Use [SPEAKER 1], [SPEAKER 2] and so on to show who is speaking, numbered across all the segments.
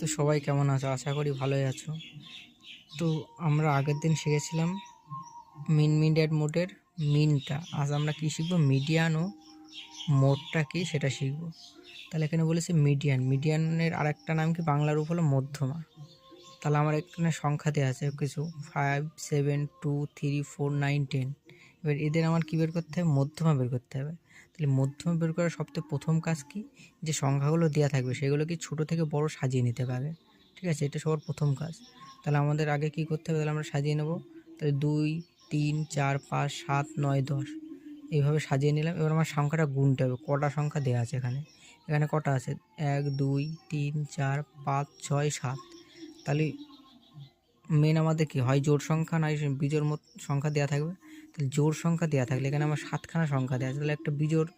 [SPEAKER 1] তো সবাই কেমন আছো? আশা করি ভালোই আছো। তো আমরা আগের দিন শিখেছিলাম মিন মিডিয়াট মোডের মিনটা। আজ আমরা কী শিখব? মিডিয়ান ও মোডটা কী সেটা শিখব। তাহলে এখানে বলেছে মিডিয়ান। মিডিয়ানের আরেকটা নাম কি? বাংলা রূপ হলো মধ্যমা। তাহলে আমার এখানে সংখ্যা দেওয়া আছে কিছু। Five seven two three four nine ten এবার এদের আমার কী বের করতে হবে? মধ্যমা বের করতে হবে। তাহলে মধ্যমা বের করার সবথেকে প্রথম কাজ কি? যে সংখ্যাগুলো দেওয়া থাকবে, সেগুলো কি ছোটো থেকে বড় সাজিয়ে নিতে পারবে ঠিক আছে, এটা সবার প্রথম কাজ। তাহলে আমাদের আগে কি করতে হবে? তাহলে আমরা সাজিয়ে নেব। তাহলে দুই, তিন, চার, পাঁচ, সাত, নয়, দশ। এইভাবে সাজিয়ে নিলাম। এবার আমার সংখ্যাটা গুনতে হবে। কটা সংখ্যা দেওয়া আছে এখানে? এখানে কটা আছে? এক, দুই, তিন, চার, পাঁচ, ছয়, সাত। তাহলে মেন আমাদের কি? হয় জোড় সংখ্যা নয় বিজোড় মত সংখ্যা দেওয়া থাকবে। তাহলে জোড় সংখ্যা দেওয়া থাকলে, এখানে আমার সাতখানা সংখ্যা দেওয়া তাহলে একটা বিজোড়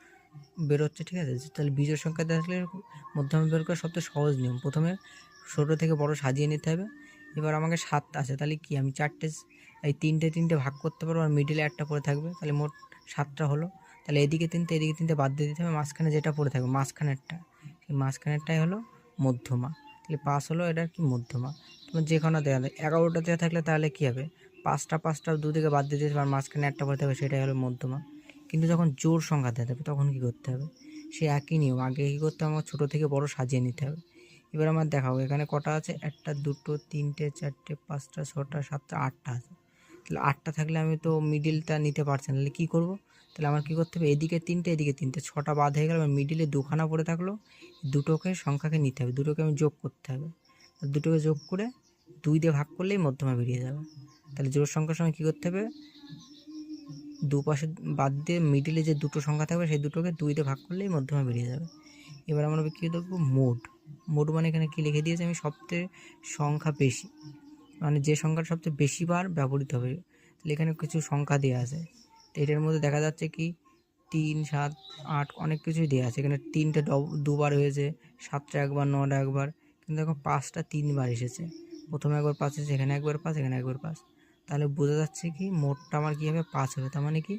[SPEAKER 1] বেরোচ্ছে, ঠিক আছে? তাহলে বিজোড় সংখ্যা দেওয়া থাকলে মধ্যমা বের করা সবচেয়ে সহজ নিয়ম। প্রথমে ছোটো থেকে বড় সাজিয়ে নিতে হবে। এবার আমাকে সাত আছে, তাহলে কি? আমি চারটে এই তিনটে তিনটে ভাগ করতে পারব, আর মিডিলে একটা পড়ে থাকবে, তাহলে মোট সাতটা হলো। তাহলে এদিকে তিনটে এদিকে তিনটে বাদ দিয়ে দিতে হবে, মাঝখানে যেটা পড়ে থাকবে, মাঝখানেরটা। সেই মাঝখানেরটাই হলো মধ্যমা। তাহলে পাঁচ হলো এটার কি মধ্যমা? তোমার যে কোনো দেওয়া এগারোটা দেওয়া থাকলে তাহলে কী হবে? পাঁচটা পাঁচটা দুদিকে বাদ দিতে আর মাঝখানে একটা পড়ে থাকবে সেটাই হলো মধ্যমা। কিন্তু যখন জোর সংখ্যা দেওয়া থাকবে তখন কী করতে হবে? সে একই নিয়ম, আগে কী করতে হবে? আমার ছোটো থেকে বড় সাজিয়ে নিতে হবে। এবার আমার দেখাবো এখানে কটা আছে? একটা, দুটো, তিনটে, চারটে, পাঁচটা, ছটা, সাতটা, আটটা আছে। তাহলে আটটা থাকলে আমি তো মিডিলটা নিতে পারছি না, তাহলে কী করব? তাহলে আমার কী করতে হবে? এদিকে তিনটে এদিকে তিনটে, ছটা বাদ হয়ে গেল আমার মিডিলে দুখানা পড়ে থাকল, দুটোকে সংখ্যাকে নিতে হবে, দুটোকে আমি যোগ করতে হবে। দুটোকে যোগ করে দুই দিয়ে ভাগ করলেই মধ্যমা বেরিয়ে যাবে। তাহলে জোর সংখ্যার সময় কী করতে হবে? দুপাশে বাদ দিয়ে মিডিলে যে দুটো সংখ্যা থাকবে, সেই দুটোকে দুই দিয়ে ভাগ করলেই মধ্যমা বেরিয়ে যাবে। এবার আমরা কী দেখব মোড মোড মানে এখানে কী লিখে দিয়েছে? আমি সবচেয়ে সংখ্যা বেশি। মানে যে সংখ্যাটা সবচেয়ে বেশি বার ব্যবহৃত হবে। তাহলে এখানে কিছু সংখ্যা দেওয়া আছে। তো এটার মধ্যে দেখা যাচ্ছে কি, তিন, সাত, আট অনেক কিছুই দেওয়া আছে। এখানে তিনটে দুবার হয়েছে, সাতটা একবার, নটা একবার। কিন্তু এখন পাঁচটা তিনবার এসেছে। প্রথমে একবার পাঁচ এসেছে, এখানে একবার পাঁচ, এখানে একবার পাঁচ। তাহলে বোঝা যাচ্ছে কি মোটটা আমার কী হবে পাঁচ হবে? তার মানে কি?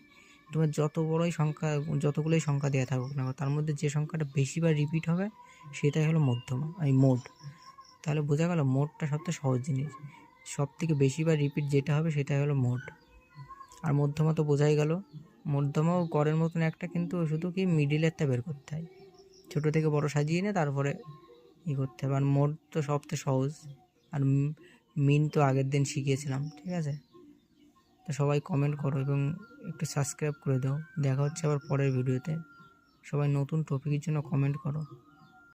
[SPEAKER 1] তোমার যত বড়ই সংখ্যা, যতগুলোই সংখ্যা দেওয়া থাকুক না তার মধ্যে যে সংখ্যাটা বেশিবার রিপিট হবে, সেটাই হলো মধ্যমা এই মোড তাহলে বোঝা গেল মোডটা সবথেকে সহজ জিনিস। সব থেকে বেশিবার রিপিট যেটা হবে, সেটাই হলো মোড আর মধ্যমা তো বোঝাই গেল। মধ্যমাও গড়ের মতন একটা, কিন্তু শুধু কি মিডিলেরটা বের করতে হয়। ছোটো থেকে বড় সাজিয়ে নিয়ে তারপরে ই করতে হবে। আর মোড তো সবথেকে সহজ। আর মিন তো আগের দিন শিখিয়েছিলাম, ঠিক আছে? তো সবাই কমেন্ট করো এবং একটু সাবস্ক্রাইব করে দাও। দেখা হচ্ছে আবার পরের ভিডিওতে সবাই নতুন টপিকের জন্য কমেন্ট করো।